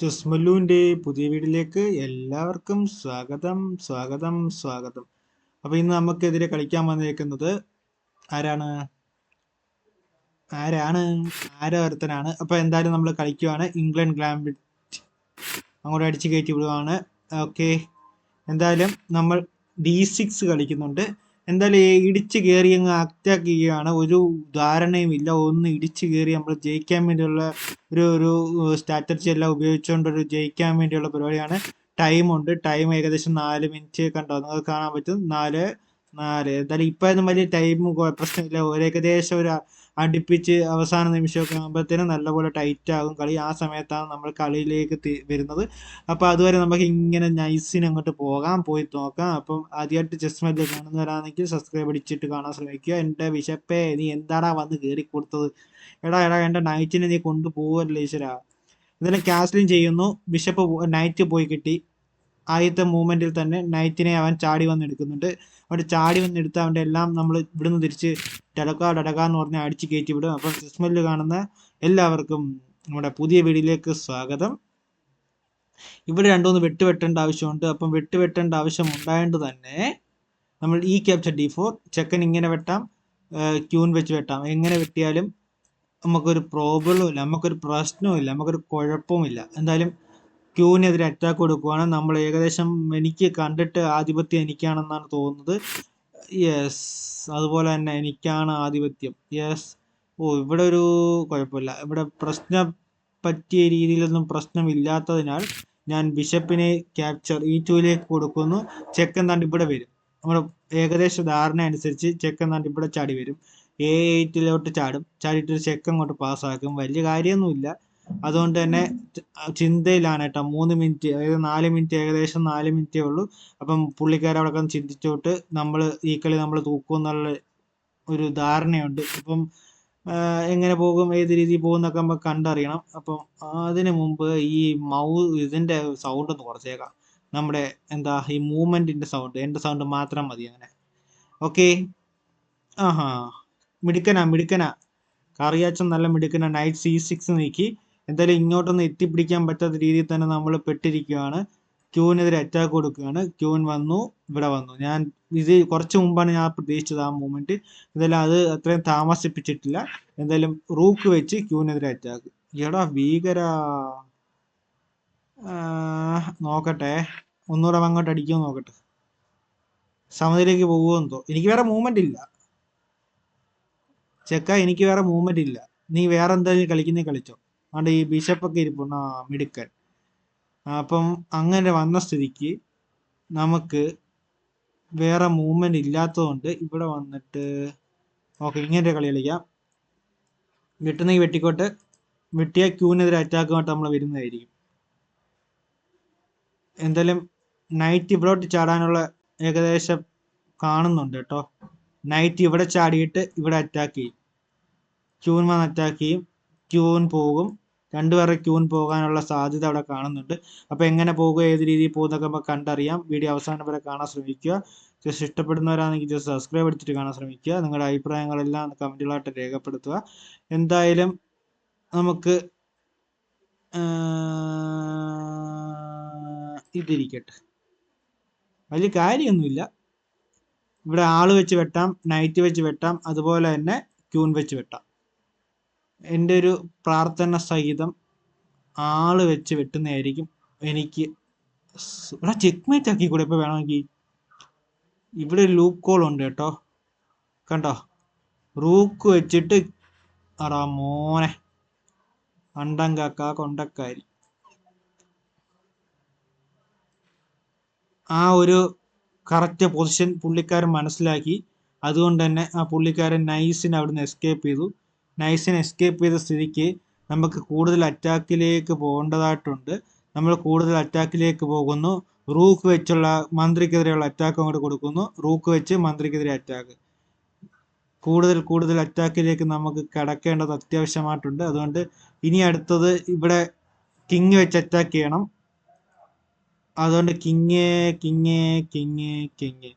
ചെസ്മല്ലുവിന്റെ പുതിയ വീഡിയോയിലേക്ക് എല്ലാവർക്കും സ്വാഗതം സ്വാഗതം സ്വാഗതം. അപ്പോൾ ഇന്ന് നമുക്കെതിരെ കളിക്കാൻ വന്നിരിക്കുന്നത് ആരാണ്? ആരാണ്? ആരൊരുത്തനാണ് അപ്പോൾ എന്തായാലും നമ്മൾ കളിക്കുവാണ്. ഇംഗ്ലണ്ട് ഗ്ലാംബിറ്റ് അങ്ങോട്ട് അടിച്ച് കയറ്റി വിടുവാണ്. ഓക്കെ. എന്തായാലും നമ്മൾ ഡി സിക്സ് കളിക്കുന്നുണ്ട്. എന്തായാലും ഇടിച്ച് കയറി അങ്ങ് അറ്റാക്ക് ചെയ്യുകയാണ്. ഒരു ധാരണയും ഇല്ല ഒന്ന് ഇടിച്ച് കയറി നമ്മൾ ജയിക്കാൻ വേണ്ടിയുള്ള ഒരു ഒരു സ്ട്രാറ്റജി എല്ലാം ഉപയോഗിച്ചുകൊണ്ട് ഒരു ജയിക്കാൻ വേണ്ടിയുള്ള പരിപാടിയാണ്. ടൈം ഉണ്ട്. ടൈം ഏകദേശം നാല് മിനിറ്റ് കണ്ടോ നിങ്ങൾക്ക് കാണാൻ പറ്റും. നാല് നാല്. എന്തായാലും ഇപ്പം വലിയ ടൈം പ്രശ്നമില്ല. ഒരു ഏകദേശം ഒരു അടുപ്പിച്ച് അവസാന നിമിഷമൊക്കെ ആകുമ്പോഴത്തേനും നല്ലപോലെ ടൈറ്റ് ആകും. കളി ആ സമയത്താണ് നമ്മൾ കളിയിലേക്ക് വരുന്നത്. അപ്പോൾ അതുവരെ നമുക്ക് ഇങ്ങനെ നൈസിന് അങ്ങോട്ട് പോകാം പോയി നോക്കാം. അപ്പം ആദ്യമായിട്ട് ചെസ് മെല്ല് കാണുന്നവരാണെങ്കിൽ സബ്സ്ക്രൈബ് അടിച്ചിട്ട് കാണാൻ ശ്രമിക്കുക. എന്റെ വിശപ്പേ നീ എന്താടാ വന്ന് കയറി കൊടുത്തത്? എടാ എടാ എന്റെ നൈറ്റിനെ നീ കൊണ്ടുപോകല്ലേ ഈശ്വര? ഇതിനെ ക്യാസ്ലിംഗ് ചെയ്യുന്നു. ബിഷപ്പ് നൈറ്റ് പോയി കിട്ടി. ആദ്യത്തെ മൂവ്മെന്റിൽ തന്നെ നൈറ്റിനെ അവൻ ചാടി വന്നെടുക്കുന്നുണ്ട് അവിടെ ചാടി വന്നെടുത്ത് അവന്റെ എല്ലാം നമ്മൾ ഇവിടുന്ന് തിരിച്ച് ഡടക ഡടക എന്ന് പറഞ്ഞ് അടിച്ച് കയറ്റി വിടും. അപ്പം സിസ്മലിൽ കാണുന്ന എല്ലാവർക്കും നമ്മുടെ പുതിയ വീഡിയോയിലേക്ക് സ്വാഗതം. ഇവിടെ രണ്ടുമൂന്ന് വെട്ട് വെട്ടേണ്ട ആവശ്യമുണ്ട്. അപ്പം വെട്ട് വെട്ടേണ്ട ആവശ്യം ഉണ്ടായത് തന്നെ നമ്മൾ ഈ ക്യാപ്ചർ ഡി ഫോർ ചെക്കൻ ഇങ്ങനെ വെട്ടാം ക്യൂൻ വെച്ച് വെട്ടാം. എങ്ങനെ വെട്ടിയാലും നമുക്കൊരു പ്രോബ്ലവും ഇല്ല നമുക്കൊരു പ്രശ്നവും ഇല്ല നമുക്കൊരു കുഴപ്പവും ഇല്ല. എന്തായാലും ക്യൂവിനെതിരെ അറ്റാക്ക് കൊടുക്കുവാണ്. നമ്മൾ ഏകദേശം എനിക്ക് കണ്ടിട്ട് ആധിപത്യം എനിക്കാണെന്നാണ് തോന്നുന്നത്. യെസ് അതുപോലെ തന്നെ എനിക്കാണ് ആധിപത്യം. യെസ് ഓ ഇവിടെ ഒരു കുഴപ്പമില്ല. ഇവിടെ പ്രശ്നം പറ്റിയ രീതിയിലൊന്നും പ്രശ്നമില്ലാത്തതിനാൽ ഞാൻ ബിഷപ്പിനെ ക്യാപ്ചർ ഈ ടൂയിലേക്ക് കൊടുക്കുന്നു. ചെക്കൻ താണ്ട് ഇവിടെ വരും. നമ്മുടെ ഏകദേശ ധാരണ അനുസരിച്ച് ചെക്കൻ താണ്ട് ഇവിടെ ചാടി വരും. എ എയ്റ്റിലോട്ട് ചാടും. ചാടിയിട്ട് ചെക്കൻ കൊണ്ട് പാസ്സാക്കും വലിയ കാര്യമൊന്നുമില്ല. അതുകൊണ്ട് തന്നെ ചിന്തയിലാണ് കേട്ടോ. മൂന്ന് മിനിറ്റ് അതായത് നാല് മിനിറ്റ് ഏകദേശം നാല് മിനിറ്റേ ഉള്ളൂ. അപ്പം പുള്ളിക്കാരൻ അവിടെ ചിന്തിച്ചോട്ട് നമ്മൾ ഈ കളി നമ്മൾ തൂക്കും എന്നുള്ള ഒരു ധാരണയുണ്ട്. അപ്പം എങ്ങനെ പോകും ഏത് രീതി പോകും എന്നൊക്കെ നമുക്ക് കണ്ടറിയണം. അപ്പം അതിന് മുമ്പ് ഈ മൗ ഇതിന്റെ സൗണ്ട് ഒന്ന് കുറച്ചേക്കാം. നമ്മുടെ എന്താ ഈ മൂവ്മെന്റിന്റെ സൗണ്ട് എന്റെ സൗണ്ട് മാത്രം മതി അങ്ങനെ. ഓക്കെ ആഹാ. മിടുക്കനാ മിടുക്കനാ. കറിയാച്ചൻ നല്ല മിടുക്കനാ. നൈറ്റ് സി സിക്സ് നീക്കി. എന്തായാലും ഇങ്ങോട്ടൊന്നും എത്തിപ്പിടിക്കാൻ പറ്റാത്ത രീതിയിൽ തന്നെ നമ്മൾ പെട്ടിരിക്കുകയാണ്. ക്യൂവിനെതിരെ അറ്റാക്ക് കൊടുക്കുകയാണ്. ക്യൂൻ വന്നു ഇവിടെ വന്നു. ഞാൻ ഇത് കുറച്ച് മുമ്പാണ് ഞാൻ പ്രതീക്ഷിച്ചത് ആ മൂമെന്റ് എന്തായാലും അത് അത്രയും താമസിപ്പിച്ചിട്ടില്ല. എന്തായാലും റൂക്ക് വെച്ച് ക്യൂവിനെതിരെ അറ്റാക്ക് എടാ ഭീകര. നോക്കട്ടെ. ഒന്നുകൂടെ അങ്ങോട്ട് അടിക്കുമോ നോക്കട്ടെ. സമനിലേക്ക് പോകുമോ എന്തോ. എനിക്ക് വേറെ മൂവ്മെന്റ് ഇല്ല. ചെക്ക എനിക്ക് വേറെ മൂവ്മെന്റ് ഇല്ല. നീ വേറെ എന്തായാലും കളിക്കുന്നേ കളിച്ചോ. അതുകൊണ്ട് ഈ ബിഷപ്പൊക്കെ ഇരിപ്പുണ്ട്. ആ മിടുക്കൻ. അപ്പം അങ്ങനെ വന്ന സ്ഥിതിക്ക് നമുക്ക് വേറെ മൂവ്മെന്റ് ഇല്ലാത്തതുകൊണ്ട് ഇവിടെ വന്നിട്ട് ഓക്കെ ഇങ്ങനെ കളി കളിക്കാം. വെട്ടുന്നെങ്കിൽ വെട്ടിക്കോട്ട്. വെട്ടിയ ക്യൂവിനെതിരെ അറ്റാക്കുമായിട്ട് നമ്മൾ വരുന്നതായിരിക്കും. എന്തായാലും നൈറ്റ് ഇവിടോട്ട് ചാടാനുള്ള ഏകദേശം കാണുന്നുണ്ട് കേട്ടോ. നൈറ്റ് ഇവിടെ ചാടിയിട്ട് ഇവിടെ അറ്റാക്ക് ചെയ്യും. ക്യൂൻ വന്ന് അറ്റാക്ക് ചെയ്യും. ക്യൂൻ പോകും. രണ്ടുപേരുടെ ക്യൂൻ പോകാനുള്ള സാധ്യത അവിടെ കാണുന്നുണ്ട്. അപ്പോൾ എങ്ങനെ പോകുക ഏത് രീതിയിൽ പോകുന്നതൊക്കെ നമുക്ക് കണ്ടറിയാം. വീഡിയോ അവസാനം വരെ കാണാൻ ശ്രമിക്കുക. ജസ്റ്റ് ഇഷ്ടപ്പെടുന്നവരാണെങ്കിൽ ജസ്റ്റ് സബ്സ്ക്രൈബ് എടുത്തിട്ട് കാണാൻ ശ്രമിക്കുക. നിങ്ങളുടെ അഭിപ്രായങ്ങളെല്ലാം കമന്റുകളായിട്ട് രേഖപ്പെടുത്തുക. എന്തായാലും നമുക്ക് ഇതിരിക്കട്ടെ. വലിയ കാര്യമൊന്നുമില്ല. ഇവിടെ ആൾ വെച്ച് വെട്ടാം നൈറ്റ് വെച്ച് വെട്ടാം അതുപോലെ തന്നെ ക്യൂൻ വെച്ച് വെട്ടാം. എന്റെ ഒരു പ്രാർത്ഥന സഹിതം ആൾ വെച്ച് വെട്ടുന്നതായിരിക്കും എനിക്ക് ഇവിടെ ചെക്ക് മേറ്റ് ആക്കി കൂടെ ഇപ്പൊ വേണമെങ്കിൽ ഇവിടെ ലൂപ്പ് കോൾ ഉണ്ട് കേട്ടോ. കണ്ടോ? റൂക്ക് വെച്ചിട്ട് അറാ മോനെ. അണ്ടം കാക്ക കൊണ്ടക്കാരി. ആ ഒരു കറക്റ്റ് പൊസിഷൻ പുള്ളിക്കാരൻ മനസ്സിലാക്കി. അതുകൊണ്ട് തന്നെ ആ പുള്ളിക്കാരൻ നൈസിന് അവിടുന്ന് എസ്കേപ്പ് ചെയ്തു. നൈസിന് എസ്കേപ്പ് ചെയ്ത സ്ഥിതിക്ക് നമുക്ക് കൂടുതൽ അറ്റാക്കിലേക്ക് പോകേണ്ടതായിട്ടുണ്ട്. നമ്മൾ കൂടുതൽ അറ്റാക്കിലേക്ക് പോകുന്നു. റൂക്ക് വെച്ചുള്ള മന്ത്രിക്കെതിരെയുള്ള അറ്റാക്ക് അങ്ങോട്ട് കൊടുക്കുന്നു. റൂക്ക് വെച്ച് മന്ത്രിക്കെതിരെ അറ്റാക്ക് കൂടുതൽ കൂടുതൽ അറ്റാക്കിലേക്ക് നമുക്ക് കടക്കേണ്ടത് അത്യാവശ്യമായിട്ടുണ്ട്. അതുകൊണ്ട് ഇനി അടുത്തത് ഇവിടെ കിങ് വെച്ച് അറ്റാക്ക് ചെയ്യണം. അതുകൊണ്ട് king king king king.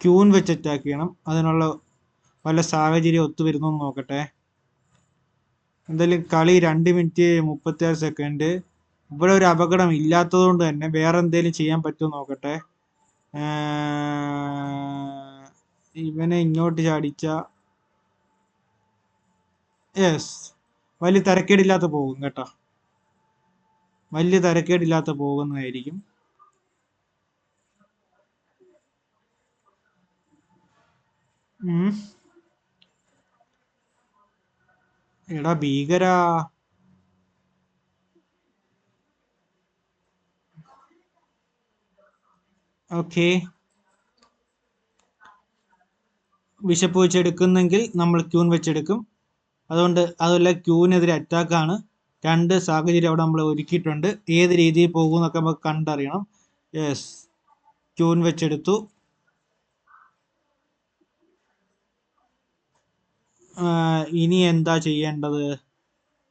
Queen വെച്ച് അറ്റാക്ക് ചെയ്യണം. അതിനുള്ള വല്ല സാഹചര്യം ഒത്തു വരുന്നു നോക്കട്ടെ. എന്തായാലും കളി രണ്ട് മിനിറ്റ് മുപ്പത്തി ആറ് സെക്കൻഡ് ഇവിടെ ഒരു അപകടം ഇല്ലാത്തത് കൊണ്ട് തന്നെ വേറെ എന്തെങ്കിലും ചെയ്യാൻ പറ്റുമോ നോക്കട്ടെ. ഇവനെ ഇങ്ങോട്ട് ചാടിച്ച. യെസ് വലിയ തരക്കേടില്ലാത്ത പോകും കേട്ടോ. വലിയ തരക്കേടില്ലാത്ത പോകുന്നതായിരിക്കും. ഉം. എടാ ഭീകരാ. ഓക്കെ. വിശപ്പ് വെച്ചെടുക്കുന്നെങ്കിൽ നമ്മൾ ക്യൂൻ വെച്ചെടുക്കും. അതുകൊണ്ട് അതുമല്ല ക്യൂവിനെതിരെ അറ്റാക്കാണ്. രണ്ട് സാഹചര്യം അവിടെ നമ്മൾ ഒരുക്കിയിട്ടുണ്ട്. ഏത് രീതിയിൽ പോകുമെന്നൊക്കെ നമുക്ക് കണ്ടറിയണം. യെസ്. ക്യൂൻ വെച്ചെടുത്തു. ഇനി എന്താ ചെയ്യേണ്ടത്?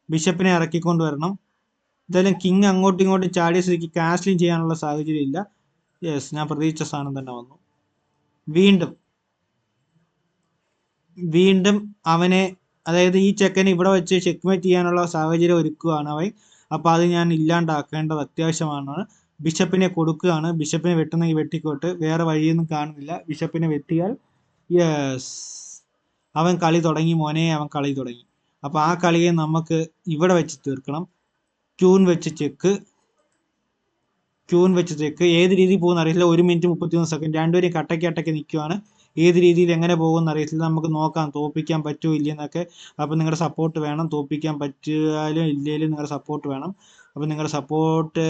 ബിഷപ്പിനെ ഇറക്കിക്കൊണ്ട് വരണം. എന്തായാലും കിങ് അങ്ങോട്ടും ഇങ്ങോട്ടും ചാടിയ സ്ഥിതിക്ക് കാസ്ലിംഗ് ചെയ്യാനുള്ള സാഹചര്യം ഇല്ല. യെസ് ഞാൻ പ്രതീക്ഷിച്ച സ്ഥാനം തന്നെ വന്നു. വീണ്ടും വീണ്ടും അവനെ അതായത് ഈ ചെക്കനെ ഇവിടെ വെച്ച് ചെക്ക്മേറ്റ് ചെയ്യാനുള്ള സാഹചര്യം ഒരുക്കുകയാണ് അവൻ. അപ്പോൾ അത് ഞാൻ ഇല്ലാണ്ടാക്കേണ്ടത് അത്യാവശ്യമാണ്. ബിഷപ്പിനെ കൊടുക്കുകയാണ്. ബിഷപ്പിനെ വെട്ടുന്നെങ്കിൽ വെട്ടിക്കോട്ട്. വേറെ വഴിയൊന്നും കാണുന്നില്ല. ബിഷപ്പിനെ വെട്ടിയാൽ യെസ് അവൻ കളി തുടങ്ങി മോനെ അവൻ കളി തുടങ്ങി. അപ്പോൾ ആ കളിയെ നമുക്ക് ഇവിടെ വെച്ച് തീർക്കണം. ക്യൂൻ വെച്ച് ചെക്ക്. ക്യൂൻ വെച്ച് ചെക്ക്. ഏത് രീതിയിൽ പോകുന്ന അറിയില്ല ഒരു മിനിറ്റ് മുപ്പത്തിമൂന്ന് സെക്കൻഡ്. രണ്ടുപേരും കട്ടയ്ക്ക് കട്ടയ്ക്ക് നിൽക്കുവാണ്. ഏത് രീതിയിൽ എങ്ങനെ പോകുമെന്ന് അറിയത്തില്ല. നമുക്ക് നോക്കാം. തോപ്പിക്കാൻ പറ്റുമോ ഇല്ലെന്നൊക്കെ അപ്പോൾ നിങ്ങളുടെ സപ്പോർട്ട് വേണം. തോപ്പിക്കാൻ പറ്റിയാലും ഇല്ലെങ്കിലും നിങ്ങളുടെ സപ്പോർട്ട് വേണം. അപ്പോൾ നിങ്ങളുടെ സപ്പോർട്ട്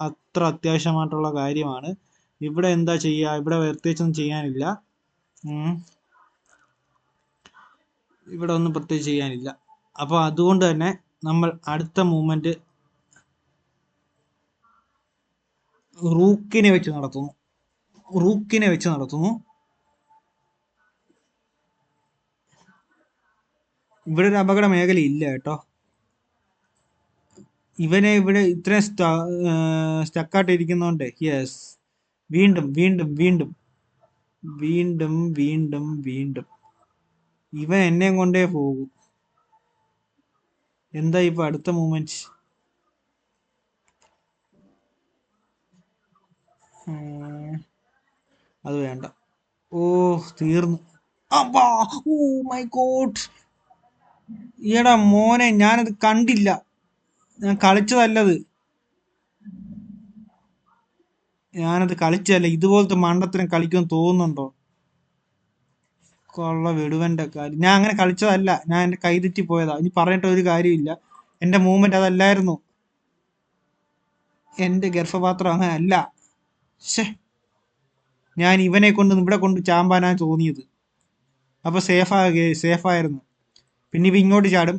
അത്ര അത്യാവശ്യമായിട്ടുള്ള കാര്യമാണ്. ഇവിടെ എന്താ ചെയ്യുക? ഇവിടെ പ്രത്യേകിച്ചൊന്നും ചെയ്യാനില്ല. ഇവിടെ ഒന്നും പ്രത്യേകിച്ച് ചെയ്യാനില്ല. അപ്പോൾ അതുകൊണ്ട് തന്നെ നമ്മൾ അടുത്ത മൂവ്മെന്റ് റൂക്കിനെ വെച്ച് നടത്തുന്നു. റൂക്കിനെ വെച്ച് നടത്തുന്നു. ഇവിടെ ഒരു അപകട മേഖല ഇല്ല കേട്ടോ. ഇവനെ ഇവിടെ ഇത്രയും സ്റ്റക്കായിട്ടിരിക്കുന്നോണ്ട്. യെസ് വീണ്ടും വീണ്ടും വീണ്ടും. വീണ്ടും വീണ്ടും വീണ്ടും. ഇവൻ എന്നെ കൊണ്ടേ പോകും. എന്താ ഇപ്പൊ അടുത്ത മൂമെന്റ് അത് വേണ്ട. ഓ തീർന്നു. അപ്പാ. ഓ മൈ ഗോഡ് ഈടാ മോനെ ഞാനത് കണ്ടില്ല. ഞാൻ കളിച്ചതല്ലത് ഞാനത് കളിച്ചതല്ല. ഇതുപോലത്തെ മണ്ടത്തിനും കളിക്കുമെന്ന് തോന്നുന്നുണ്ടോ? കൊള്ള വിടുവന്റെ കാര്യം. ഞാൻ അങ്ങനെ കളിച്ചതല്ല. ഞാൻ എന്റെ കൈ തെറ്റി പോയതാ. ഇനി പറഞ്ഞിട്ട് ഒരു കാര്യമില്ല. എന്റെ മൂവ്മെന്റ് അതല്ലായിരുന്നു. എന്റെ ഗർഭപാത്രം അങ്ങനെ അല്ല ഞാൻ ഇവനെ കൊണ്ട് ഇവിടെ കൊണ്ട് ചാമ്പാനാ തോന്നിയത്. അപ്പൊ സേഫാ സേഫായിരുന്നു പിന്നെ ഇപ്പൊ ഇങ്ങോട്ട് ചാടും.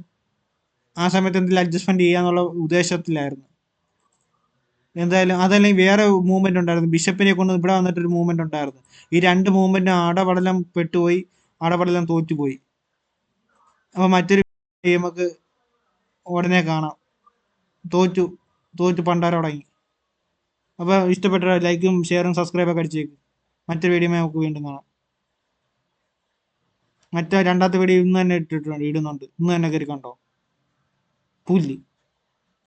ആ സമയത്ത് എന്തെങ്കിലും അഡ്ജസ്റ്റ്മെന്റ് ചെയ്യാന്നുള്ള ഉദ്ദേശത്തിലായിരുന്നു. എന്തായാലും അതല്ലെങ്കിൽ വേറെ മൂവ്മെന്റ് ഉണ്ടായിരുന്നു. ബിഷപ്പിനെ കൊണ്ട് ഇവിടെ വന്നിട്ട് ഒരു മൂവ്മെന്റ് ഉണ്ടായിരുന്നു. ഈ രണ്ട് മൂവ്മെന്റ് ആടപടലം പെട്ടുപോയി. അടപടലം തോറ്റുപോയി. അപ്പൊ മറ്റൊരു നമുക്ക് ഉടനെ കാണാം. തോറ്റു തോറ്റു പണ്ടാര തുടങ്ങി അപ്പൊ ഇഷ്ടപ്പെട്ട ലൈക്കും ഷെയറും സബ്സ്ക്രൈബൊക്കെ അടിച്ചേക്ക്. മറ്റൊരു വീഡിയോ നമുക്ക് വീണ്ടും കാണാം. മറ്റേ രണ്ടാമത്തെ വീഡിയോ ഇന്ന് തന്നെ ഇട്ടിട്ടുണ്ട് ഇടുന്നുണ്ട്. ഇന്ന് തന്നെ കയറി കണ്ടോ? പുല്ല്.